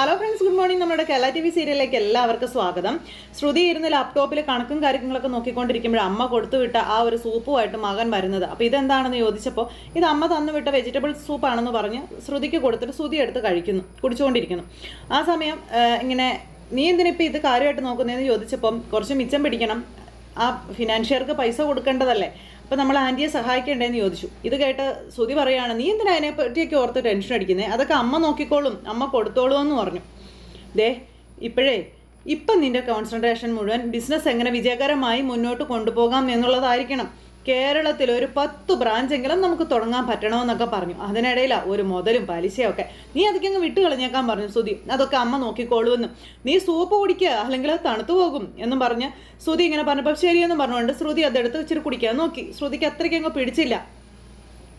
Hello friends good morning നമ്മുടെ Kerala T V സീരിയലിലേക്ക് എല്ലാവർക്കും സ്വാഗതം. ശ്രുതി ഇരുന്ന് ലാപ്ടോപ്പിൽ കണക്കും കാര്യങ്ങളൊക്കെ നോക്കിക്കൊണ്ടിരിക്കുമ്പോൾ അമ്മ കൊടുത്തുവിട്ട ആ ഒരു സൂപ്പുമായിട്ട് മകൻ വരുന്നത്. അപ്പോൾ ഇതെന്താണെന്ന് ചോദിച്ചപ്പോൾ ഇത് അമ്മ തന്നുവിട്ട വെജിറ്റബിൾ സൂപ്പാണെന്ന് പറഞ്ഞ് ശ്രുതിക്ക് കൊടുത്തിട്ട് ശ്രുതി എടുത്ത് കഴിക്കുന്നു കുടിച്ചുകൊണ്ടിരിക്കുന്നു. ആ സമയം ഇങ്ങനെ നീ എന്തിനിപ്പോൾ ഇത് കാര്യമായിട്ട് നോക്കുന്നതെന്ന് ചോദിച്ചപ്പം കുറച്ച് മിച്ചം പിടിക്കണം. ആ ഫിനാൻഷ്യർക്ക് പൈസ കൊടുക്കേണ്ടതല്ലേ? അപ്പം നമ്മൾ ആന്റിയെ സഹായിക്കണ്ടേന്ന് ചോദിച്ചു. ഇത് കേട്ട് ശ്രുതി പറയാണ് നീ എന്തിനാ അതിനെ പറ്റിയൊക്കെ ഓർത്ത് ടെൻഷൻ അടിക്കുന്നത് അതൊക്കെ അമ്മ നോക്കിക്കോളും അമ്മ കൊടുത്തോളൂ എന്ന് പറഞ്ഞു. ദേ ഇപ്പോഴേ ഇപ്പം നിന്റെ കോൺസെൻട്രേഷൻ മുഴുവൻ ബിസിനസ് എങ്ങനെ വിജയകരമായി മുന്നോട്ട് കൊണ്ടുപോകാം എന്നുള്ളതായിരിക്കണം. കേരളത്തിൽ ഒരു പത്ത് ബ്രാഞ്ചെങ്കിലും നമുക്ക് തുടങ്ങാൻ പറ്റണമെന്നൊക്കെ പറഞ്ഞു. അതിനിടയിലാണ് ഒരു മുതലും പലിശയൊക്കെ. നീ അതൊക്കെ അങ്ങ് വിട്ട് കളഞ്ഞേക്കാൻ പറഞ്ഞു സുധി. അതൊക്കെ അമ്മ നോക്കിക്കോളുമെന്ന് നീ സൂപ്പ് കുടിക്കുക അല്ലെങ്കിൽ അത് തണുത്തു പോകും എന്നും പറഞ്ഞ് സുതി ഇങ്ങനെ പറഞ്ഞപ്പോൾ ശരിയെന്നും പറഞ്ഞുകൊണ്ട് ശ്രുതി അതെടുത്ത് ഇച്ചിരി കുടിക്കാൻ നോക്കി. ശ്രുതിക്ക് അത്രയ്ക്ക് അങ്ങ് പിടിച്ചില്ല.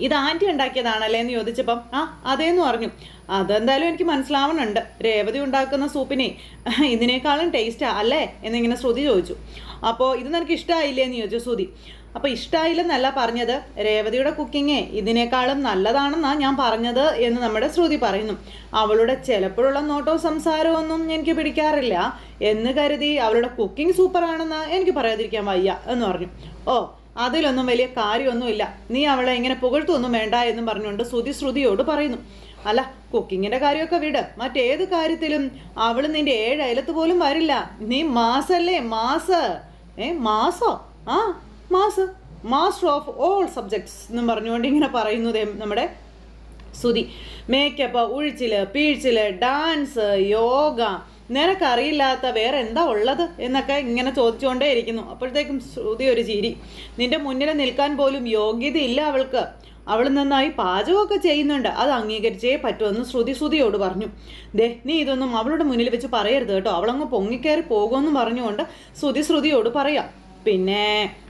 ഇത് ആന്റി ഉണ്ടാക്കിയതാണല്ലേ എന്ന് ചോദിച്ചപ്പം ആ അതേന്ന് പറഞ്ഞു. അതെന്തായാലും എനിക്ക് മനസ്സിലാവണുണ്ട് രേവതി ഉണ്ടാക്കുന്ന സൂപ്പിനെ ഇതിനേക്കാളും ടേസ്റ്റാ അല്ലേ? എന്നിങ്ങനെ ശ്രുതി ചോദിച്ചു. അപ്പോൾ ഇത് നിനക്ക് ഇഷ്ടമായില്ലേ എന്ന് ചോദിച്ചു ശ്രുതി അപ്പോൾ ഇഷ്ടമായില്ലെന്നല്ല പറഞ്ഞത്. രേവതിയുടെ കുക്കിങ് ഇതിനേക്കാളും നല്ലതാണെന്നാണ് ഞാൻ പറഞ്ഞത് എന്ന് നമ്മുടെ ശ്രുതി പറയുന്നു. അവളുടെ ചിലപ്പോഴുള്ള നോട്ടോ സംസാരവും ഒന്നും എനിക്ക് പിടിക്കാറില്ല. എന്ന് കരുതി അവളുടെ കുക്കിംഗ് സൂപ്പറാണെന്ന് എനിക്ക് പറയാതിരിക്കാൻ വയ്യ എന്ന് പറഞ്ഞു. ഓ അതിലൊന്നും വലിയ കാര്യമൊന്നുമില്ല. നീ അവളെ ഇങ്ങനെ പുകഴ്ത്തൊന്നും വേണ്ട എന്നും പറഞ്ഞുകൊണ്ട് ശ്രുതി ശ്രുതിയോട് പറയുന്നു. അല്ല കുക്കിങ്ങിന്റെ കാര്യമൊക്കെ വിട്. മറ്റേത് കാര്യത്തിലും അവൾ നിന്റെ ഏഴ് അയലത്ത് പോലും വരില്ല. നീ മാസല്ലേ? മാസ്. ഏ മാസോ? ആ mass master of all subjects എന്നും പറഞ്ഞുകൊണ്ട് ഇങ്ങനെ പറയുന്നത് നമ്മുടെ സുതി മേക്കപ്പ് ഉഴിച്ചിൽ പീഴ്ചിൽ ഡാൻസ് യോഗ. നിനക്കറിയില്ലാത്ത വേറെ എന്താ ഉള്ളത് എന്നൊക്കെ ഇങ്ങനെ ചോദിച്ചുകൊണ്ടേ ഇരിക്കുന്നു. അപ്പോഴത്തേക്കും ശ്രുതി ഒരു ചിരി. നിന്റെ മുന്നിൽ നിൽക്കാൻ പോലും യോഗ്യതയില്ല അവൾക്ക്. അവൾ നന്നായി പാചകമൊക്കെ ചെയ്യുന്നുണ്ട്. അത് അംഗീകരിച്ചേ പറ്റുമെന്ന് ശ്രുതി ശ്രുതിയോട് പറഞ്ഞു. ദേ നീ ഇതൊന്നും അവളുടെ മുന്നിൽ വെച്ച് പറയരുത് കേട്ടോ. അവളങ്ങ് പൊങ്ങിക്കയറി പോകുമെന്ന് പറഞ്ഞുകൊണ്ട് ശ്രുതി ശ്രുതിയോട് പറയാം. പിന്നെ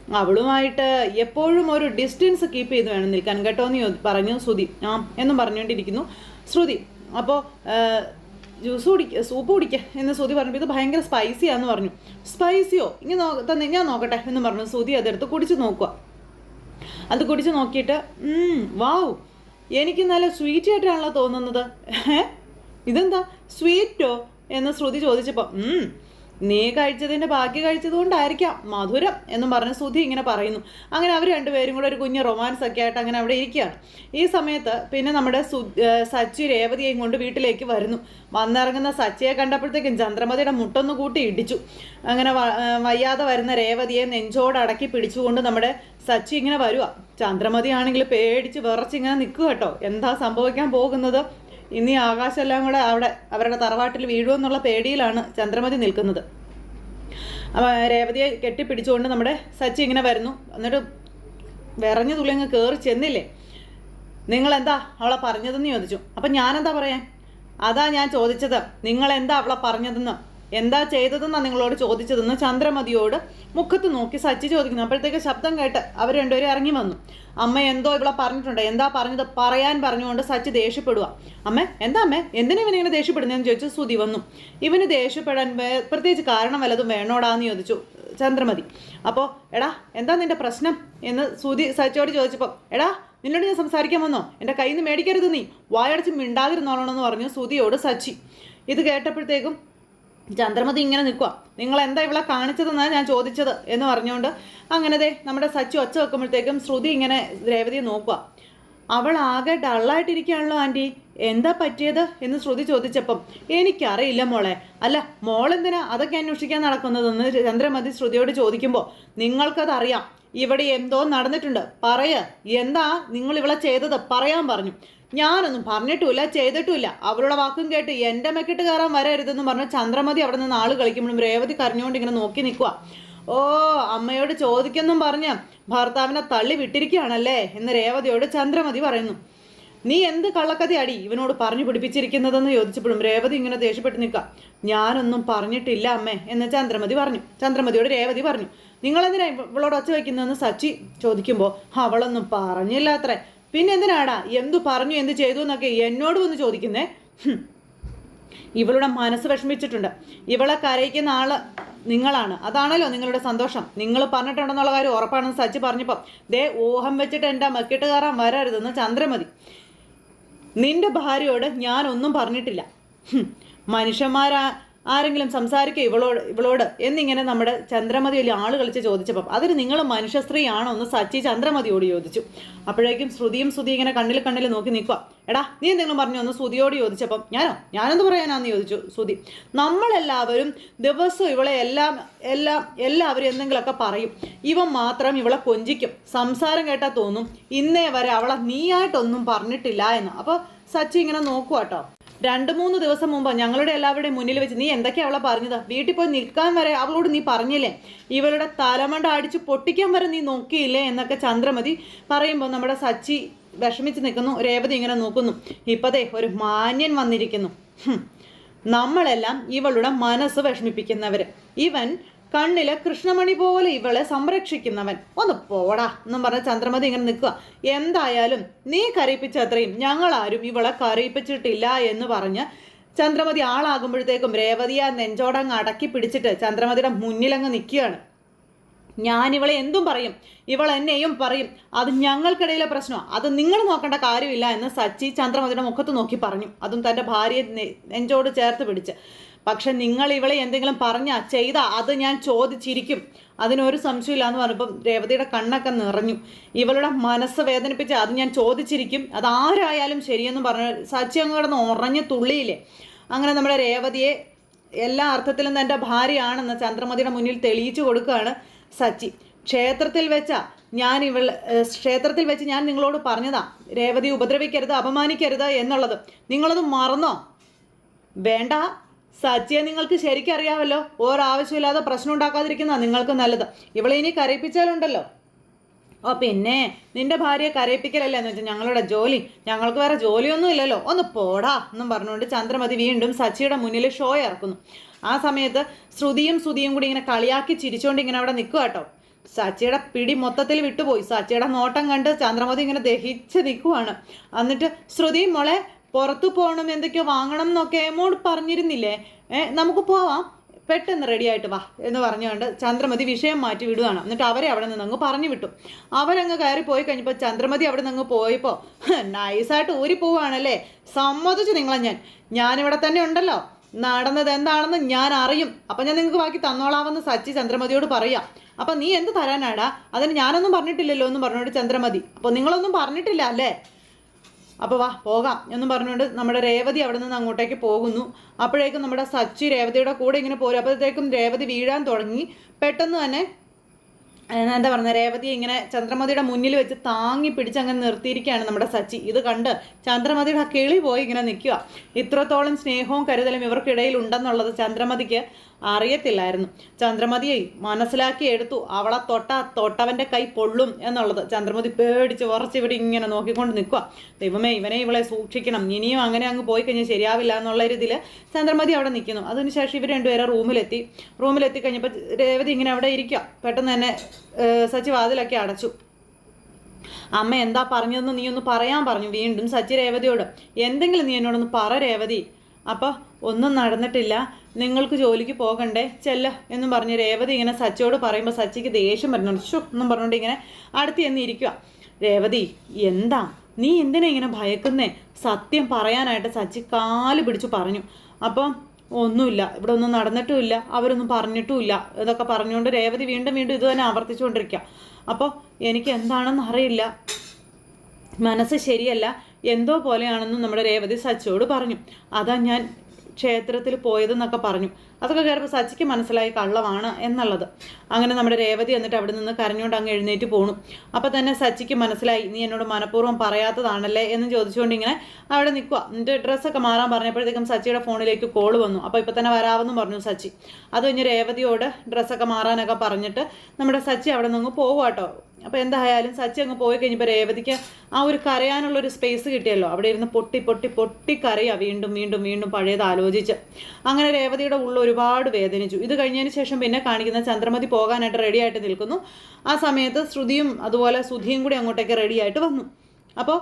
അവളുമായിട്ട് എപ്പോഴും ഒരു ഡിസ്റ്റൻസ് കീപ്പ് ചെയ്ത് വേണം നിൽക്കാൻ. കേട്ടോ എന്ന് പറഞ്ഞു ശ്രുതി. ആ എന്നും പറഞ്ഞുകൊണ്ടിരിക്കുന്നു. ശ്രുതി അപ്പോൾ ജ്യൂസ് കുടിക്ക സൂപ്പ് കുടിക്ക എന്ന് സുതി പറഞ്ഞു ഇത് ഭയങ്കര സ്പൈസിയാന്ന് പറഞ്ഞു. സ്പൈസിയോ ഇനി നോ തന്നെ ഞാൻ നോക്കട്ടെ എന്ന് പറഞ്ഞു സുതി അതെടുത്ത് കുടിച്ച് നോക്കുക. അത് കുടിച്ച് നോക്കിയിട്ട് "ഉം, വാവ് എനിക്ക് നല്ല സ്വീറ്റ് ആയിട്ടാണല്ലോ തോന്നുന്നത്. ഇതെന്താ? സ്വീറ്റോ എന്ന് ശ്രുതി ചോദിച്ചപ്പോൾ "ഉം, നീ കഴിച്ചതിന്റെ ബാക്കി കഴിച്ചത് കൊണ്ടായിരിക്കാം മധുരം എന്നും പറഞ്ഞ് സുധി ഇങ്ങനെ പറയുന്നു. അങ്ങനെ അവർ രണ്ടുപേരും കൂടെ ഒരു കുഞ്ഞ് റൊമാൻസ് ഒക്കെ ആയിട്ട് അങ്ങനെ അവിടെ ഇരിക്കുകയാണ്. ഈ സമയത്ത് പിന്നെ നമ്മുടെ സു സച്ചു രേവതിയെയും കൊണ്ട് വീട്ടിലേക്ക് വരുന്നു. വന്നിറങ്ങുന്ന സച്ചയെ കണ്ടപ്പോഴത്തേക്കും ചന്ദ്രമതിയുടെ മുട്ടൊന്ന് കൂട്ടി ഇടിച്ചു. അങ്ങനെ വയ്യാതെ വരുന്ന രേവതിയെ നെഞ്ചോടടക്കി പിടിച്ചുകൊണ്ട് നമ്മുടെ സച്ചി ഇങ്ങനെ വരുക ചന്ദ്രമതി ആണെങ്കിൽ പേടിച്ച് വിറച്ച് ഇങ്ങനെ നിൽക്കുക കേട്ടോ. എന്താ സംഭവിക്കാൻ പോകുന്നത്? ഇനി ആകാശമെല്ലാം കൂടെ അവിടെ അവരുടെ തറവാട്ടിൽ വീഴുമെന്നുള്ള പേടിയിലാണ് ചന്ദ്രമതി നിൽക്കുന്നത്. രേവതിയെ കെട്ടിപ്പിടിച്ചുകൊണ്ട് നമ്മുടെ സച്ചി ഇങ്ങനെ വരുന്നു. എന്നിട്ട് വിറഞ്ഞു തുള്ളി അങ്ങ് കയറി ചെന്നില്ലേ? നിങ്ങൾ എന്താ അവളെ പറഞ്ഞതെന്ന് ചോദിച്ചു. അപ്പം ഞാനെന്താ പറയാൻ? അതാ ഞാൻ ചോദിച്ചത്. നിങ്ങൾ എന്താ അവളെ പറഞ്ഞതെന്ന്? എന്താ ചെയ്തതെന്നാണ് നിങ്ങളോട് ചോദിച്ചതെന്ന് ചന്ദ്രമതിയോട് മുഖത്ത് നോക്കി സച്ചി ചോദിക്കുന്നു. അപ്പോഴത്തേക്ക് ശബ്ദം കേട്ട് അവർ രണ്ടുപേരും ഇറങ്ങി വന്നു. അമ്മ എന്തോ ഇവിടെ പറഞ്ഞിട്ടുണ്ട്. എന്താ പറഞ്ഞത്? പറയാൻ പറഞ്ഞുകൊണ്ട് സച്ചി ദേഷ്യപ്പെടുക അമ്മ എന്താ അമ്മ? എന്തിനാ ഇവനിങ്ങനെ ദേഷ്യപ്പെടുന്നതെന്ന് ചോദിച്ചു സുതി വന്നു. ഇവന് ദേഷ്യപ്പെടാൻ പ്രത്യേകിച്ച് കാരണം വല്ലതും വേണോടാന്ന് ചോദിച്ചു ചന്ദ്രമതി. അപ്പോൾ എടാ എന്താ നിന്റെ പ്രശ്നം? എന്ന് സുതി സച്ചിയോട് ചോദിച്ചപ്പോൾ എടാ നിന്നോട് ഞാൻ സംസാരിക്കാൻ വന്നോ? എന്റെ കയ്യിൽ നിന്ന് മേടിക്കരുത് നീ. വായടച്ച് മിണ്ടാതിരുന്നോളണമെന്ന് പറഞ്ഞു സുതിയോട് സച്ചി. ഇത് കേട്ടപ്പോഴത്തേക്കും ചന്ദ്രമതി ഇങ്ങനെ നിൽക്കുക നിങ്ങൾ എന്താ ഇവളെ കാണിച്ചതെന്നാണ് ഞാൻ ചോദിച്ചത് എന്ന് പറഞ്ഞുകൊണ്ട് അങ്ങനെ ദേ നമ്മുടെ സച്ചു ഒച്ച വെക്കുമ്പോഴത്തേക്കും ശ്രുതി ഇങ്ങനെ രേവതിയെ നോക്കുക അവൾ ആകെ ഡള്ളായിട്ടിരിക്കുകയാണല്ലോ ആന്റി എന്താ പറ്റിയത് എന്ന് ശ്രുതി ചോദിച്ചപ്പം എനിക്കറിയില്ല മോളെ. അല്ല മോളെന്തിനാ അതൊക്കെ അന്വേഷിക്കാൻ നടക്കുന്നതെന്ന് ചന്ദ്രമതി ശ്രുതിയോട് ചോദിക്കുമ്പോൾ നിങ്ങൾക്കതറിയാം. ഇവിടെ എന്തോ നടന്നിട്ടുണ്ട്. പറയ. എന്താ നിങ്ങൾ ഇവളെ ചെയ്തത്? പറയാൻ പറഞ്ഞു. ഞാനൊന്നും പറഞ്ഞിട്ടുമില്ല ചെയ്തിട്ടുമില്ല. അവളുടെ വാക്കും കേട്ട് എന്റെ മെക്കിട്ട് കയറാൻ വരരുതെന്ന് പറഞ്ഞ് ചന്ദ്രമതി അവിടെ നിന്ന് ആൾ കളിക്കുമ്പോഴും രേവതി കരഞ്ഞുകൊണ്ട് ഇങ്ങനെ നോക്കി നിൽക്കുക ഓ അമ്മയോട് ചോദിക്കെന്നും പറഞ്ഞ് ഭർത്താവിനെ തള്ളി വിട്ടിരിക്കുകയാണല്ലേ എന്ന് രേവതിയോട് ചന്ദ്രമതി പറയുന്നു. നീ എന്ത് കള്ളക്കഥയാടി ഇവനോട് പറഞ്ഞു പിടിപ്പിച്ചിരിക്കുന്നതെന്ന് ചോദിച്ചപ്പോഴും രേവതി ഇങ്ങനെ ദേഷ്യപ്പെട്ട് നിൽക്കുക ഞാനൊന്നും പറഞ്ഞിട്ടില്ല അമ്മേ എന്ന് ചന്ദ്രമതി പറഞ്ഞു. ചന്ദ്രമതിയോട് രേവതി പറഞ്ഞു. നിങ്ങളെന്തിനാ ഇവളോട് ഒച്ച വയ്ക്കുന്നതെന്ന് സച്ചി ചോദിക്കുമ്പോൾ അവളൊന്നും പറഞ്ഞില്ല അത്രേ. പിന്നെ എന്തിനാടാ എന്തു പറഞ്ഞു എന്ത് ചെയ്തു എന്നൊക്കെ എന്നോട് വന്ന് ചോദിക്കുന്നേ? ഇവളുടെ മനസ്സ് വിഷമിച്ചിട്ടുണ്ട്. ഇവളെ കരയിക്കുന്ന ആൾ നിങ്ങളാണ്. അതാണല്ലോ നിങ്ങളുടെ സന്തോഷം. നിങ്ങൾ പറഞ്ഞിട്ടുണ്ടെന്നുള്ള കാര്യം ഉറപ്പാണെന്ന് സച്ചി പറഞ്ഞപ്പം ദേ ഊഹം വെച്ചിട്ട് എന്റെ മക്കിട്ട് കയറാൻ വരരുതെന്ന് ചന്ദ്രമതി നിന്റെ ഭാര്യയോട് ഞാനൊന്നും പറഞ്ഞിട്ടില്ല. മനുഷ്യന്മാരാ ആരെങ്കിലും സംസാരിക്കുക ഇവളോട് ഇവളോട് എന്നിങ്ങനെ നമ്മുടെ ചന്ദ്രമതി വലിയ ആൾ കളിച്ച് ചോദിച്ചപ്പം അതിന് നിങ്ങൾ മനുഷ്യ സ്ത്രീയാണോ എന്ന് സച്ചി ചന്ദ്രമതിയോട് ചോദിച്ചു. അപ്പോഴേക്കും ശ്രുതിയും ശ്രുതി ഇങ്ങനെ കണ്ണിൽ കണ്ണിൽ നോക്കി നിൽക്കുക എടാ നീ എന്തെങ്കിലും പറഞ്ഞു ഒന്ന് ശ്രുതിയോട് ചോദിച്ചപ്പം ഞാനോ? ഞാനെന്ത് പറയാനാന്ന് ചോദിച്ചു ശ്രുതി നമ്മളെല്ലാവരും ദിവസവും ഇവളെ എല്ലാം എല്ലാം എല്ലാവരും എന്തെങ്കിലുമൊക്കെ പറയും. ഇവൻ മാത്രം ഇവളെ കൊഞ്ചിക്കും. സംസാരം കേട്ടാൽ തോന്നും ഇന്നേ വരെ അവളെ നീയായിട്ടൊന്നും പറഞ്ഞിട്ടില്ല എന്ന്. അപ്പോൾ സച്ചി ഇങ്ങനെ നോക്കുക കേട്ടോ രണ്ട് മൂന്ന് ദിവസം മുമ്പ് ഞങ്ങളുടെ എല്ലാവരുടെയും മുന്നിൽ വെച്ച് നീ എന്തൊക്കെയാ അവളെ പറഞ്ഞത്? വീട്ടിൽ പോയി നിൽക്കാൻ വരെ അവളോട് നീ പറഞ്ഞില്ലേ? ഇവളുടെ തലമണ്ട അടിച്ച് പൊട്ടിക്കാൻ വരെ നീ നോക്കിയില്ലേ? എന്നൊക്കെ ചന്ദ്രമതി പറയുമ്പോൾ നമ്മുടെ സച്ചി വിഷമിച്ച് നിൽക്കുന്നു. രേവതി ഇങ്ങനെ നോക്കുന്നു. ഇപ്പതേ ഒരു മാന്യൻ വന്നിരിക്കുന്നു. നമ്മളെല്ലാം ഇവളുടെ മനസ്സ് വിഷമിപ്പിക്കുന്നവര്. ഇവൻ കണ്ണിലെ കൃഷ്ണമണി പോലെ ഇവളെ സംരക്ഷിക്കുന്നവൻ. ഒന്ന് പോടാ എന്നും പറഞ്ഞ ചന്ദ്രമതി ഇങ്ങനെ നിൽക്കുക. എന്തായാലും നീ കരയിപ്പിച്ച അത്രയും ഞങ്ങളാരും ഇവളെ കരയിപ്പിച്ചിട്ടില്ല എന്ന് പറഞ്ഞ് ചന്ദ്രമതി ആളാകുമ്പോഴത്തേക്കും രേവതിയെ നെഞ്ചോടങ്ങ് അടക്കി പിടിച്ചിട്ട് ചന്ദ്രമതിയുടെ മുന്നിലങ്ങ് നിൽക്കുകയാണ്. ഞാൻ ഇവളെ എന്തും പറയും. ഇവൾ എന്നെയും പറയും. അത് ഞങ്ങൾക്കിടയിലെ പ്രശ്നമാണ് അത് നിങ്ങൾ നോക്കേണ്ട കാര്യമില്ല എന്ന് സച്ചി ചന്ദ്രമതിയുടെ മുഖത്ത് നോക്കി പറഞ്ഞു. അതും തന്റെ ഭാര്യയെ നെഞ്ചോട് ചേർത്ത് പിടിച്ച്. പക്ഷെ നിങ്ങൾ ഇവളെ എന്തെങ്കിലും പറഞ്ഞാ ചെയ്താ അത് ഞാൻ ചോദിച്ചിരിക്കും. അതിനൊരു സംശയമില്ല എന്ന് പറഞ്ഞപ്പം രേവതിയുടെ കണ്ണൊക്കെ നിറഞ്ഞു. ഇവളുടെ മനസ്സ് വേദനിപ്പിച്ച് അത് ഞാൻ ചോദിച്ചിരിക്കും. അത് ആരായാലും ശരിയെന്ന് പറഞ്ഞു സച്ചി അങ്ങ് കിടന്ന് ഉറഞ്ഞ് തുള്ളിയില്ലേ? അങ്ങനെ നമ്മുടെ രേവതിയെ എല്ലാ അർത്ഥത്തിലും തന്റെ ഭാര്യയാണെന്ന് ചന്ദ്രമതിയുടെ മുന്നിൽ തെളിയിച്ചു കൊടുക്കുകയാണ് സച്ചി. ക്ഷേത്രത്തിൽ വെച്ചാ ഞാൻ ഇവൾ ക്ഷേത്രത്തിൽ വെച്ച് ഞാൻ നിങ്ങളോട് പറഞ്ഞതാ. രേവതി ഉപദ്രവിക്കരുത് അപമാനിക്കരുത് എന്നുള്ളത്. നിങ്ങളത് മറന്നോ? വേണ്ട. സച്ചിയെ നിങ്ങൾക്ക് ശരിക്കും അറിയാമല്ലോ. ഓരാവശ്യമില്ലാതെ പ്രശ്നം ഉണ്ടാക്കാതിരിക്കുന്ന നിങ്ങൾക്ക് നല്ലത്. ഇവളെ ഇനി കരയിപ്പിച്ചാലുണ്ടല്ലോ. ഓ പിന്നെ നിന്റെ ഭാര്യയെ കരയിപ്പിക്കലല്ലേ എന്ന് വെച്ചാൽ ഞങ്ങളുടെ ജോലി. ഞങ്ങൾക്ക് വേറെ ജോലിയൊന്നും ഇല്ലല്ലോ. ഒന്ന് പോടാ എന്നും പറഞ്ഞുകൊണ്ട് ചന്ദ്രമതി വീണ്ടും സച്ചിയുടെ മുന്നിൽ ഷോ ഇറക്കുന്നു. ആ സമയത്ത് ശ്രുതിയും ശ്രുതിയും കൂടി ഇങ്ങനെ കളിയാക്കി ചിരിച്ചുകൊണ്ട് ഇങ്ങനെ അവിടെ നിൽക്കുക കേട്ടോ. സച്ചിയുടെ പിടി മൊത്തത്തിൽ വിട്ടുപോയി. സച്ചിയുടെ നോട്ടം കണ്ട് ചന്ദ്രമതി ഇങ്ങനെ ദഹിച്ച് നിൽക്കുവാണ് എന്നിട്ട് ശ്രുതി മോളെ പുറത്തു പോകണം എന്തൊക്കെയോ വാങ്ങണം എന്നൊക്കെ എമോട് പറഞ്ഞിരുന്നില്ലേ? നമുക്ക് പോവാം. പെട്ടെന്ന് റെഡി ആയിട്ട് വാ എന്ന് പറഞ്ഞുകൊണ്ട് ചന്ദ്രമതി വിഷയം മാറ്റി വിടുകയാണ് എന്നിട്ട് അവരെ അവിടെ നിന്ന് അങ്ങ് പറഞ്ഞു വിട്ടു. അവരങ്ങ് കയറി പോയി കഴിഞ്ഞപ്പോൾ ചന്ദ്രമതി അവിടെ നിന്ന് പോയപ്പോൾ നൈസായിട്ട് ഊരി പോവുകയാണല്ലേ സമ്മതിച്ചു നിങ്ങളെ ഞാൻ. ഞാനിവിടെ തന്നെ ഉണ്ടല്ലോ. നടന്നത് എന്താണെന്ന് ഞാൻ അറിയും. അപ്പം ഞാൻ നിങ്ങൾക്ക് ബാക്കി തന്നോളാമെന്ന് സച്ചി ചന്ദ്രമതിയോട് പറയാം. അപ്പം നീ എന്ത് തരാനാടാ? അതിന് ഞാനൊന്നും പറഞ്ഞിട്ടില്ലല്ലോ എന്ന് പറഞ്ഞോട് ചന്ദ്രമതി. അപ്പോൾ നിങ്ങളൊന്നും പറഞ്ഞിട്ടില്ല അല്ലേ? അപ്പോൾ വാ പോകാം. എന്നും പറഞ്ഞുകൊണ്ട് നമ്മുടെ രേവതി അവിടെ നിന്ന് അങ്ങോട്ടേക്ക് പോകുന്നു. അപ്പോഴേക്കും നമ്മുടെ സച്ചി രേവതിയുടെ കൂടെ ഇങ്ങനെ പോരും. അപ്പോഴത്തേക്കും രേവതി വീഴാൻ തുടങ്ങി. പെട്ടെന്ന് തന്നെ എന്താ പറയുക രേവതി ഇങ്ങനെ ചന്ദ്രമതിയുടെ മുന്നിൽ വെച്ച് താങ്ങി പിടിച്ച് അങ്ങനെ നിർത്തിയിരിക്കുകയാണ് നമ്മുടെ സച്ചി. ഇത് കണ്ട് ചന്ദ്രമതിയുടെ ആ കിളി പോയി ഇങ്ങനെ നിൽക്കുക. ഇത്രത്തോളം സ്നേഹവും കരുതലും ഇവർക്കിടയിൽ ഉണ്ടെന്നുള്ളത് ചന്ദ്രമതിക്ക് അറിയത്തില്ലായിരുന്നു. ചന്ദ്രമതിയെ മനസ്സിലാക്കി എടുത്തു. അവളെ തൊട്ട തൊട്ടവന്റെ കൈ പൊള്ളും എന്നുള്ളത്. ചന്ദ്രമതി പേടിച്ച് ഉറച്ച് ഇവിടെ ഇങ്ങനെ നോക്കിക്കൊണ്ട് നിൽക്കുക. ദൈവമേ ഇവനെ ഇവളെ സൂക്ഷിക്കണം. ഇനിയും അങ്ങനെ അങ്ങ് പോയി കഴിഞ്ഞാൽ ശരിയാവില്ല എന്നുള്ള രീതിയിൽ ചന്ദ്രമതി അവിടെ നിൽക്കുന്നു. അതിനുശേഷം ഇവർ രണ്ടുപേരെ റൂമിലെത്തി. റൂമിലെത്തി കഴിഞ്ഞപ്പോൾ രേവതി ഇങ്ങനെ അവിടെ ഇരിക്കുക. പെട്ടെന്ന് തന്നെ സച്ചി വാതിലൊക്കെ അടച്ചു. അമ്മ എന്താ പറഞ്ഞതെന്ന് നീ ഒന്ന് പറയാൻ പറഞ്ഞു. വീണ്ടും സച്ചി രേവതിയോട് എന്തെങ്കിലും നീ എന്നോടൊന്ന് പറ രേവതി. അപ്പോൾ ഒന്നും നടന്നിട്ടില്ല. നിങ്ങൾക്ക് ജോലിക്ക് പോകണ്ടേ? ചെല്ല എന്നും പറഞ്ഞ് രേവതി ഇങ്ങനെ സച്ചിയോട് പറയുമ്പോൾ സച്ചിക്ക് ദേഷ്യം വരുന്നുണ്ട്. ഷു എന്നും പറഞ്ഞുകൊണ്ട് ഇങ്ങനെ അടുത്ത് എന്നിരിക്കുക രേവതി എന്താ? നീ എന്തിനാ ഇങ്ങനെ ഭയക്കുന്നേ? സത്യം പറയാനായിട്ട് സച്ചി കാൽ പിടിച്ചു പറഞ്ഞു. അപ്പം ഒന്നുമില്ല. ഇവിടെ ഒന്നും നടന്നിട്ടുമില്ല. അവരൊന്നും പറഞ്ഞിട്ടുമില്ല. ഇതൊക്കെ പറഞ്ഞുകൊണ്ട് രേവതി വീണ്ടും വീണ്ടും ഇത് തന്നെ ആവർത്തിച്ചുകൊണ്ടിരിക്കുക അപ്പോൾ എനിക്ക് എന്താണെന്ന് അറിയില്ല. മനസ്സ് ശരിയല്ല. എന്തോ പോലെയാണെന്ന് നമ്മുടെ രേവതി സച്ചോട് പറഞ്ഞു. അതാ ഞാൻ ക്ഷേത്രത്തിൽ പോയതെന്നൊക്കെ പറഞ്ഞു. അതൊക്കെ കയറുമ്പോൾ സച്ചിക്ക് മനസ്സിലായി കള്ളമാണ് എന്നുള്ളത്. അങ്ങനെ നമ്മുടെ രേവതി എന്നിട്ട് അവിടെ നിന്ന് കരഞ്ഞുകൊണ്ട് അങ്ങ് എഴുന്നേറ്റ് പോണു. അപ്പോൾ തന്നെ സച്ചിക്ക് മനസ്സിലായി നീ എന്നോട് മനഃപൂർവം പറയാത്തതാണല്ലേ? എന്ന് ചോദിച്ചുകൊണ്ട് ഇങ്ങനെ അവിടെ നിൽക്കുക എന്നിട്ട് ഡ്രസ്സൊക്കെ മാറാൻ പറഞ്ഞപ്പോഴത്തേക്കും സച്ചിയുടെ ഫോണിലേക്ക് കോൾ വന്നു. അപ്പോൾ ഇപ്പോൾ തന്നെ വരാമെന്നും പറഞ്ഞു സച്ചി. അത് കഴിഞ്ഞ് രേവതിയോട് ഡ്രസ്സൊക്കെ മാറാനൊക്കെ പറഞ്ഞിട്ട് നമ്മുടെ സച്ചി അവിടെ നിന്ന് പോവുക കേട്ടോ അപ്പോൾ എന്തായാലും സച്ചി അങ്ങ് പോയി കഴിഞ്ഞപ്പോൾ രേവതിക്ക് ആ ഒരു കരയാനുള്ള ഒരു സ്പേസ് കിട്ടിയല്ലോ. അവിടെ ഇരുന്ന് പൊട്ടി പൊട്ടി പൊട്ടി കരയാ വീണ്ടും വീണ്ടും വീണ്ടും പഴയത് ആലോചിച്ച്. അങ്ങനെ രേവതിയുടെ ഉള്ളിൽ ഒരുപാട് വേദനിച്ചു. ഇത് കഴിഞ്ഞതിന് ശേഷം പിന്നെ കാണിക്കുന്ന ചന്ദ്രമതി പോകാനായിട്ട് റെഡിയായിട്ട് നിൽക്കുന്നു. ആ സമയത്ത് ശ്രുതിയും അതുപോലെ സുധിയും കൂടി അങ്ങോട്ടേക്ക് റെഡിയായിട്ട് വന്നു. അപ്പോൾ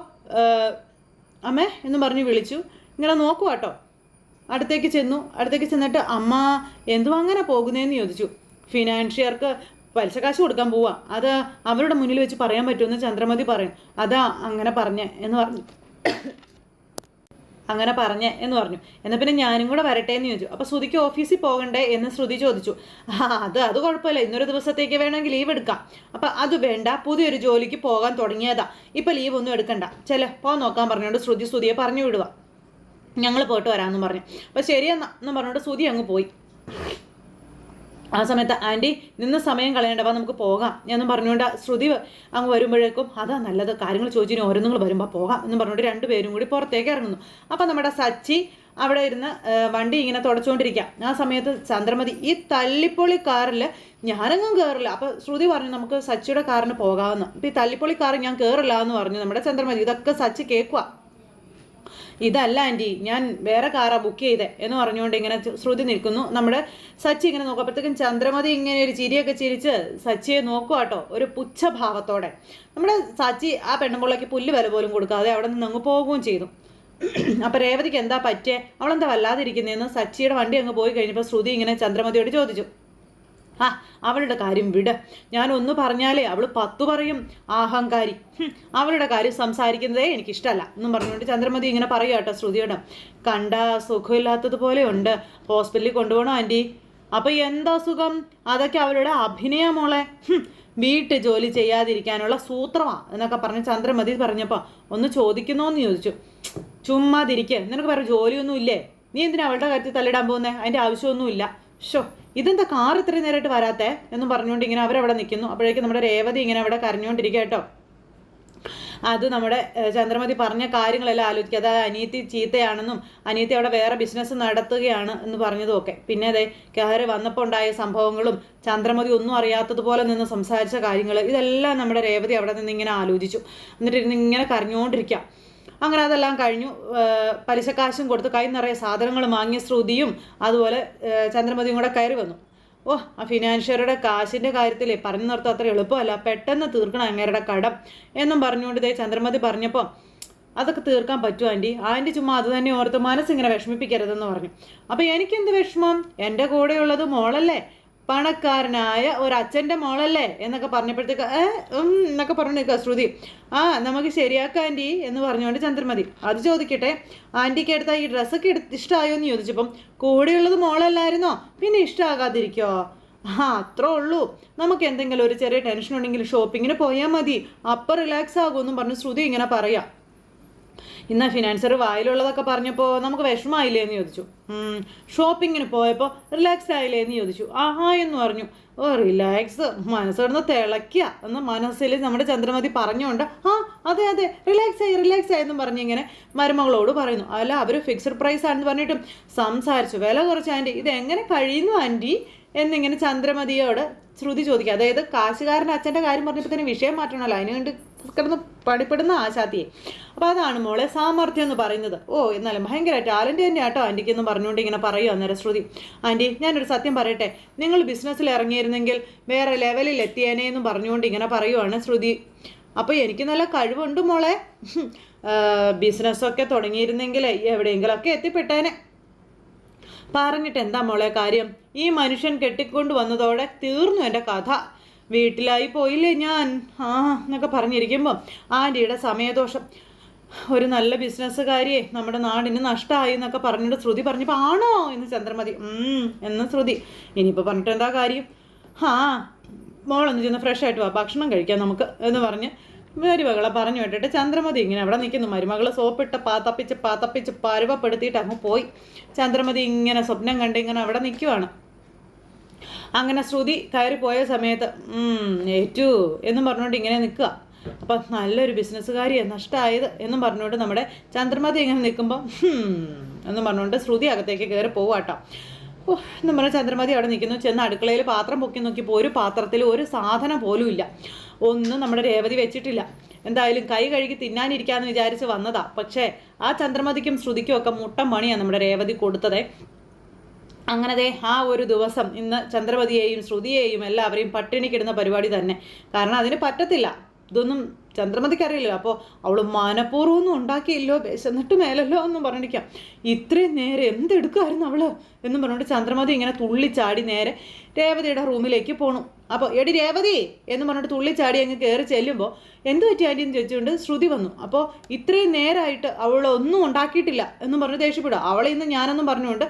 അമ്മേ എന്ന് പറഞ്ഞ് വിളിച്ചു. ഇങ്ങനെ നോക്കുക കേട്ടോ. അടുത്തേക്ക് ചെന്നു. അടുത്തേക്ക് ചെന്നിട്ട് അമ്മ എന്തു അങ്ങനെ പോകുന്നതെന്ന് ചോദിച്ചു. ഫിനാൻഷ്യർക്ക് പലിശ കാശ് കൊടുക്കാൻ പോവാ. അത് അവരുടെ മുന്നിൽ വെച്ച് പറയാൻ പറ്റുമെന്ന് ചന്ദ്രമതി പറയും. അതാ അങ്ങനെ പറഞ്ഞേ എന്ന് പറഞ്ഞു. അങ്ങനെ പറഞ്ഞേ എന്ന് പറഞ്ഞു. എന്നാൽ പിന്നെ ഞാനും കൂടെ വരട്ടെ എന്ന് ചോദിച്ചു. അപ്പോൾ ശ്രുതിക്ക് ഓഫീസിൽ പോകണ്ടേ എന്ന് ശ്രുതി ചോദിച്ചു. ആ അത് അത് കുഴപ്പമില്ല. ഇന്നൊരു ദിവസത്തേക്ക് വേണമെങ്കിൽ ലീവ് എടുക്കാം. അപ്പോൾ അത് വേണ്ട. പുതിയൊരു ജോലിക്ക് പോകാൻ തുടങ്ങിയതാ. ഇപ്പോൾ ലീവ് ഒന്നും എടുക്കണ്ട. ചെല പോ നോക്കാൻ പറഞ്ഞുകൊണ്ട് ശ്രുതി ശ്രുതിയെ പറഞ്ഞു വിടുക. ഞങ്ങൾ പോയിട്ട് വരാമെന്ന് പറഞ്ഞു. അപ്പോൾ ശരിയെന്നാ എന്ന് പറഞ്ഞുകൊണ്ട് ശ്രുതി അങ്ങ് പോയി. ആ സമയത്ത് ആന്റി നിന്ന് സമയം കളയണ്ട വാ നമുക്ക് പോകാം. എന്നും പറഞ്ഞുകൊണ്ട് ശ്രുതി അങ്ങ് വരുമ്പോഴേക്കും അതാ നല്ലത് കാര്യങ്ങൾ ചോദിച്ചിന് ഓരോന്നുകൾ വരുമ്പോൾ പോകാം എന്നും പറഞ്ഞുകൊണ്ട് രണ്ടുപേരും കൂടി പുറത്തേക്ക് ഇറങ്ങുന്നു. അപ്പം നമ്മുടെ സച്ചി അവിടെ ഇരുന്ന് വണ്ടി ഇങ്ങനെ തുടച്ചുകൊണ്ടിരിക്കാം. ആ സമയത്ത് ചന്ദ്രമതി ഈ തല്ലിപ്പൊളി കാറിൽ ഞാനങ്ങും കയറില്ല അപ്പോൾ ശ്രുതി പറഞ്ഞു നമുക്ക് സച്ചിയുടെ കാറിന് പോകാമെന്ന്. അപ്പോൾ ഈ തല്ലിപ്പൊളി കാർ ഞാൻ കയറില്ല എന്ന് പറഞ്ഞു നമ്മുടെ ചന്ദ്രമതി. ഇതൊക്കെ സച്ചി കേൾക്കുക ഇതല്ല ആന്റി ഞാൻ വേറെ കാറാണ് ബുക്ക് ചെയ്തേ എന്ന് പറഞ്ഞുകൊണ്ട് ഇങ്ങനെ ശ്രുതി നിൽക്കുന്നു. നമ്മുടെ സച്ചി ഇങ്ങനെ നോക്കുമ്പോഴത്തേക്കും ചന്ദ്രമതി ഇങ്ങനെ ഒരു ചിരിയൊക്കെ ചിരിച്ച് സച്ചിയെ നോക്കുക കേട്ടോ ഒരു പുച്ഛഭാവത്തോടെ നമ്മുടെ സച്ചി ആ പെണ്ണുമ്പോളേക്ക് പുല്ല് വില പോലും കൊടുക്കാതെ അവിടെ നിന്ന് അങ്ങ് പോവുകയും ചെയ്തു. അപ്പോൾ രേവതിക്ക് എന്താ പറ്റിയേ? അവളെന്താ വല്ലാതിരിക്കുന്നതെന്ന് സച്ചിയുടെ വണ്ടി അങ്ങ് പോയി കഴിഞ്ഞപ്പോൾ ശ്രുതി ഇങ്ങനെ ചന്ദ്രമതിയോട് ചോദിച്ചു. ആ അവളുടെ കാര്യം വിട്. ഞാൻ ഒന്ന് പറഞ്ഞാലേ അവൾ പത്തു പറയും. അഹങ്കാരി അവളുടെ കാര്യം സംസാരിക്കുന്നതേ എനിക്കിഷ്ടമല്ല എന്നും പറഞ്ഞുകൊണ്ട് ചന്ദ്രമതി ഇങ്ങനെ പറയുക കേട്ടോ ശ്രുതിയോട്. കണ്ട സുഖമില്ലാത്തതുപോലെ ഉണ്ട്. ഹോസ്പിറ്റലിൽ കൊണ്ടുപോകണോ ആന്റി? അപ്പോൾ എന്താ സുഖം? അതൊക്കെ അവളുടെ അഭിനയ മോളെ. ഹും, വീട്ടു ജോലി ചെയ്യാതിരിക്കാനുള്ള സൂത്രമാ എന്നൊക്കെ പറഞ്ഞ് ചന്ദ്രമതി പറഞ്ഞപ്പോൾ ഒന്ന് ചോദിക്കുന്നോന്ന് ചോദിച്ചു. ചുമ്മാതിരിക്കുക നിനക്ക് വേറെ ജോലിയൊന്നും ഇല്ലേ? നീ എന്തിനാ അവളുടെ കാര്യത്തിൽ തല്ലിടാൻ പോകുന്നത് അതിന്റെ ആവശ്യമൊന്നുമില്ല. ഷോ ഇതെന്താ കാർ ഇത്രയും നേരമായിട്ട് വരാത്തെ എന്നും പറഞ്ഞുകൊണ്ട് ഇങ്ങനെ അവരവിടെ നിൽക്കുന്നു. അപ്പോഴേക്കും നമ്മുടെ രേവതി ഇങ്ങനെ അവിടെ കരഞ്ഞുകൊണ്ടിരിക്കുക കേട്ടോ. അത് നമ്മുടെ ചന്ദ്രമതി പറഞ്ഞ കാര്യങ്ങളെല്ലാം ആലോചിക്കുക. അതായത് അനിയത്തി ചീത്തയാണെന്നും അനിയത്തി അവിടെ വേറെ ബിസിനസ് നടത്തുകയാണ് എന്ന് പറഞ്ഞതും ഒക്കെ പിന്നെ അതെ കയറി വന്നപ്പോൾ ഉണ്ടായ സംഭവങ്ങളും ചന്ദ്രമതി ഒന്നും അറിയാത്തതുപോലെ നിന്ന് സംസാരിച്ച കാര്യങ്ങൾ ഇതെല്ലാം നമ്മുടെ രേവതി അവിടെ നിന്ന് ഇങ്ങനെ ആലോചിച്ചു. എന്നിട്ട് ഇരുന്ന് ഇങ്ങനെ കരഞ്ഞുകൊണ്ടിരിക്കുക. അങ്ങനെ അതെല്ലാം കഴിഞ്ഞു. പലിശക്കാശും കൊടുത്ത് കൈ നിറയെ സാധനങ്ങൾ വാങ്ങിയ ശ്രുതിയും അതുപോലെ ചന്ദ്രമതിയും കൂടെ കയറി വന്നു. ഓ ആ ഫിനാൻഷ്യറുടെ കാശിന്റെ കാര്യത്തിലേ പറഞ്ഞു നിർത്താൻ അത്ര എളുപ്പമല്ല. പെട്ടെന്ന് തീർക്കണം അങ്ങേരുടെ കടം എന്നും പറഞ്ഞുകൊണ്ട് ഇതേ ചന്ദ്രമതി പറഞ്ഞപ്പോൾ അതൊക്കെ തീർക്കാൻ പറ്റുമോ ആന്റി ആന്റി ചുമ്മാ അത് തന്നെ ഓർത്ത് മനസ്സിങ്ങനെ വിഷമിപ്പിക്കരുതെന്ന് പറഞ്ഞു. അപ്പോൾ എനിക്കെന്ത് വിഷമം? എന്റെ കൂടെയുള്ളത് മോളല്ലേ? പണക്കാരനായ ഒരു അച്ഛന്റെ മോളല്ലേ എന്നൊക്കെ പറഞ്ഞപ്പോഴത്തേക്ക് എന്നൊക്കെ പറഞ്ഞു ശ്രുതി. ആ നമുക്ക് ശരിയാക്കാം ആന്റി എന്ന് പറഞ്ഞുകൊണ്ട് ചന്ദ്രമതി അത് ചോദിക്കട്ടെ ആന്റിക്ക് എടുത്ത ഈ ഡ്രസ്സൊക്കെ എടുത്ത് ഇഷ്ടമായോ എന്ന് ചോദിച്ചപ്പം കൂടെയുള്ളത് മോളല്ലായിരുന്നോ? പിന്നെ ഇഷ്ടമാകാതിരിക്കോ ആ അത്രേ ഉള്ളൂ. നമുക്ക് എന്തെങ്കിലും ഒരു ചെറിയ ടെൻഷൻ ഉണ്ടെങ്കിൽ ഷോപ്പിങ്ങിന് പോയാൽ മതി. അപ്പം റിലാക്സ് ആകുമെന്നും പറഞ്ഞ് ശ്രുതി ഇങ്ങനെ പറയാം. ഇന്ന് ഫിനാൻസർ വായിലുള്ളതൊക്കെ പറഞ്ഞപ്പോൾ നമുക്ക് വിഷമമായില്ലേ എന്ന് ചോദിച്ചു. ഷോപ്പിങ്ങിന് പോയപ്പോൾ റിലാക്സ് ആയില്ലേ എന്ന് ചോദിച്ചു. ആഹാ എന്ന് പറഞ്ഞു. ഓ റിലാക്സ് മനസ്സിടുന്ന് തിളയ്ക്കുക എന്ന് മനസ്സിൽ നമ്മുടെ ചന്ദ്രമതി പറഞ്ഞുകൊണ്ട് ആ അതെ അതെ റിലാക്സ് ആയി റിലാക്സ് ആയി എന്ന് പറഞ്ഞ് ഇങ്ങനെ മരുമകളോട് പറയുന്നു. അല്ല അവർ ഫിക്സഡ് പ്രൈസ് ആണെന്ന് പറഞ്ഞിട്ടും സംസാരിച്ചു. വില കുറച്ച് ആന്റി. ഇത് എങ്ങനെ കഴിയുന്നു ആന്റി? എന്നിങ്ങനെ ചന്ദ്രമതിയോട് ശ്രുതി ചോദിക്കുക. അതായത് കാശുകാരന്റെ അച്ഛന്റെ കാര്യം പറഞ്ഞപ്പോൾ തന്നെ വിഷയം മാറ്റണമല്ലോ അതിന് വേണ്ടി കിടന്ന് പണിപ്പെടുന്ന ആശാത്തിയെ അപ്പോൾ അതാണ് മോളെ സാമർഥ്യം എന്ന് പറയുന്നത്. ഓ എന്നാലും ഭയങ്കര ടാലന്റ് തന്നെ ആട്ടോ ആന്റിക്ക് എന്ന് പറഞ്ഞുകൊണ്ട് ഇങ്ങനെ പറയുക അന്നേരം ശ്രുതി. ആന്റി ഞാനൊരു സത്യം പറയട്ടെ? നിങ്ങൾ ബിസിനസ്സിൽ ഇറങ്ങിയിരുന്നെങ്കിൽ വേറെ ലെവലിൽ എത്തിയേനെ എന്ന് പറഞ്ഞുകൊണ്ട് ഇങ്ങനെ പറയുവാണ് ശ്രുതി. അപ്പോൾ എനിക്ക് നല്ല കഴിവുണ്ട് മോളെ. ബിസിനസ്സൊക്കെ തുടങ്ങിയിരുന്നെങ്കിൽ എവിടെയെങ്കിലുമൊക്കെ എത്തിപ്പെട്ടേനെ. പറഞ്ഞിട്ട് എന്താ മോളെ കാര്യം? ഈ മനുഷ്യൻ കെട്ടിക്കൊണ്ട് വന്നതോടെ തീർന്നു എന്റെ കഥ. വീട്ടിലായി പോയില്ലേ ഞാൻ? ആ എന്നൊക്കെ പറഞ്ഞിരിക്കുമ്പോൾ ആന്റിയുടെ സമയദോഷം. ഒരു നല്ല ബിസിനസ്സുകാരിയെ നമ്മുടെ നാടിന് നഷ്ടമായി എന്നൊക്കെ പറഞ്ഞിട്ട് ശ്രുതി പറഞ്ഞപ്പോൾ ആണോ എന്ന് ചന്ദ്രമതി. എന്ന് ശ്രുതി. ഇനിയിപ്പോൾ പറഞ്ഞിട്ട് എന്താ കാര്യം? ആ മോളൊന്ന് ചെന്ന് ഫ്രഷ് ആയിട്ട് വാ ഭക്ഷണം കഴിക്കാം നമുക്ക് എന്ന് പറഞ്ഞ് മരുമകളെ പറഞ്ഞു വിട്ടിട്ട് ചന്ദ്രമതി ഇങ്ങനെ അവിടെ നിൽക്കുന്നു മരുമകൾ സോപ്പിട്ട് പാത്തപ്പിച്ച് പാത്തപ്പിച്ച് പരുവപ്പെടുത്തിയിട്ട് അങ്ങ് പോയി. ചന്ദ്രമതി ഇങ്ങനെ സ്വപ്നം കണ്ട് ഇങ്ങനെ അവിടെ നിൽക്കുവാണ് അങ്ങനെ ശ്രുതി കയറി പോയ സമയത്ത് "ഉം, ഏറ്റു എന്നും പറഞ്ഞുകൊണ്ട് ഇങ്ങനെ നിൽക്കുക. അപ്പം നല്ലൊരു ബിസിനസ്സുകാരിയെ നഷ്ടമായത് എന്നും പറഞ്ഞുകൊണ്ട് നമ്മുടെ ചന്ദ്രമതി ഇങ്ങനെ നിൽക്കുമ്പോൾ എന്നും പറഞ്ഞുകൊണ്ട് ശ്രുതി അകത്തേക്ക് കയറി പോവാട്ടോ. ഓ എന്നും പറഞ്ഞ ചന്ദ്രമതി അവിടെ നിൽക്കുന്നു. ചെന്ന് അടുക്കളയിൽ പാത്രം പൊക്കി നോക്കിയപ്പോൾ ഒരു പാത്രത്തിൽ ഒരു സാധനം പോലും ഇല്ല. ഒന്നും നമ്മുടെ രേവതി വെച്ചിട്ടില്ല. എന്തായാലും കൈ കഴുകി തിന്നാനിരിക്കാന്ന് വിചാരിച്ച് വന്നതാ. പക്ഷേ ആ ചന്ദ്രമതിക്കും ശ്രുതിക്കും ഒക്കെ മുട്ടം പണിയാണ് നമ്മുടെ രേവതി കൊടുത്തതേ. അങ്ങനെ ദേ ആ ഒരു ദിവസം ഇന്ന് ചന്ദ്രപതിയെയും ശ്രുതിയെയും എല്ലാവരെയും പട്ടിണിക്കിടുന്ന പരിപാടി തന്നെ. കാരണം അതിന് പറ്റത്തില്ല. ഇതൊന്നും ചന്ദ്രമതിക്ക് അറിയില്ല അപ്പോൾ അവൾ മനഃപൂർവം ഒന്നും ഉണ്ടാക്കിയില്ലോ എന്നിട്ട് മേലല്ലോ എന്നും പറഞ്ഞിരിക്കാം. ഇത്രയും നേരെ എന്തെടുക്കുമായിരുന്നു അവൾ എന്നും പറഞ്ഞുകൊണ്ട് ചന്ദ്രമതി ഇങ്ങനെ തുള്ളിച്ചാടി നേരെ രേവതിയുടെ റൂമിലേക്ക് പോണു. അപ്പോൾ എടി രേവതി എന്ന് പറഞ്ഞിട്ട് തുള്ളിച്ചാടി അങ്ങ് കയറി ചെല്ലുമ്പോൾ എന്ത് പറ്റി ആന്റി എന്ന് ചോദിച്ചുകൊണ്ട് ശ്രുതി വന്നു. അപ്പോൾ ഇത്രയും നേരമായിട്ട് അവളൊന്നും ഉണ്ടാക്കിയിട്ടില്ല എന്നും പറഞ്ഞ് ദേഷ്യപ്പെടുക അവളെ ഇന്ന് ഞാനൊന്നും പറഞ്ഞുകൊണ്ട്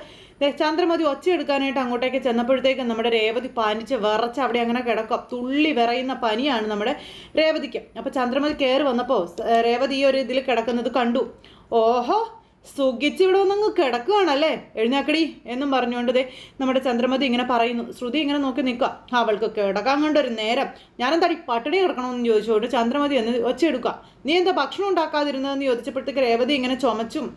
ചന്ദ്രമതി ഒച്ച എടുക്കാനായിട്ട് അങ്ങോട്ടേക്ക് ചെന്നപ്പോഴത്തേക്കും നമ്മുടെ രേവതി പാനിച്ച് വിറച്ച് അവിടെ അങ്ങനെ കിടക്കും. തുള്ളി വിറയുന്ന പനിയാണ് നമ്മുടെ രേവതിക്ക്. അപ്പോൾ ചന്ദ്രമതി കയറി വന്നപ്പോൾ രേവതി ഈ ഒരു ഇതിൽ കിടക്കുന്നത് കണ്ടു. ഓഹോ സുഖിച്ച് ഇവിടെ ഒന്നങ്ങ് കിടക്കുകയാണല്ലേ എഴുന്നേക്കടി എന്നും പറഞ്ഞുകൊണ്ട് ദേ നമ്മുടെ ചന്ദ്രമതി ഇങ്ങനെ പറയുന്നു. ശ്രുതി ഇങ്ങനെ നോക്കി നിൽക്കുക. അവൾക്ക് കിടക്കാൻ കണ്ടൊരു നേരം. ഞാനെന്താടി പട്ടിണി കിടക്കണമെന്ന് ചോദിച്ചുകൊണ്ട് ചന്ദ്രമതി എന്ന് ഒച്ചയെടുക്കുക. നീ എന്താ ഭക്ഷണം ഉണ്ടാക്കാതിരുന്നതെന്ന് ചോദിച്ചപ്പോഴത്തേക്ക് രേവതി ഇങ്ങനെ ചുമച്ചും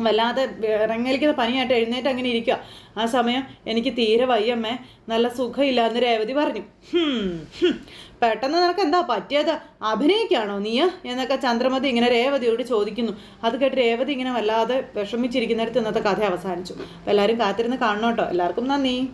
വല്ലാതെ ഇറങ്ങലിക്കുന്ന പനിയായിട്ട് എഴുന്നേറ്റ് അങ്ങനെ ഇരിക്കുക ആ സമയം എനിക്ക് തീരെ വയ്യമ്മേ. നല്ല സുഖമില്ല എന്ന് രേവതി പറഞ്ഞു. "ഹും, ഹും. പെട്ടെന്ന് നിനക്ക് എന്താ പറ്റിയത്? അഭിനയിക്കാണോ നീ? എന്നൊക്കെ ചന്ദ്രമതി ഇങ്ങനെ രേവതിയോട് ചോദിക്കുന്നു. അത് കേട്ട് രേവതി ഇങ്ങനെ വല്ലാതെ വിഷമിച്ചിരിക്കുന്നിടത്ത് ഇന്നത്തെ കഥ അവസാനിച്ചു. അപ്പോൾ എല്ലാവരും കാത്തിരുന്ന് കാണണോട്ടോ എല്ലാവർക്കും നന്ദി.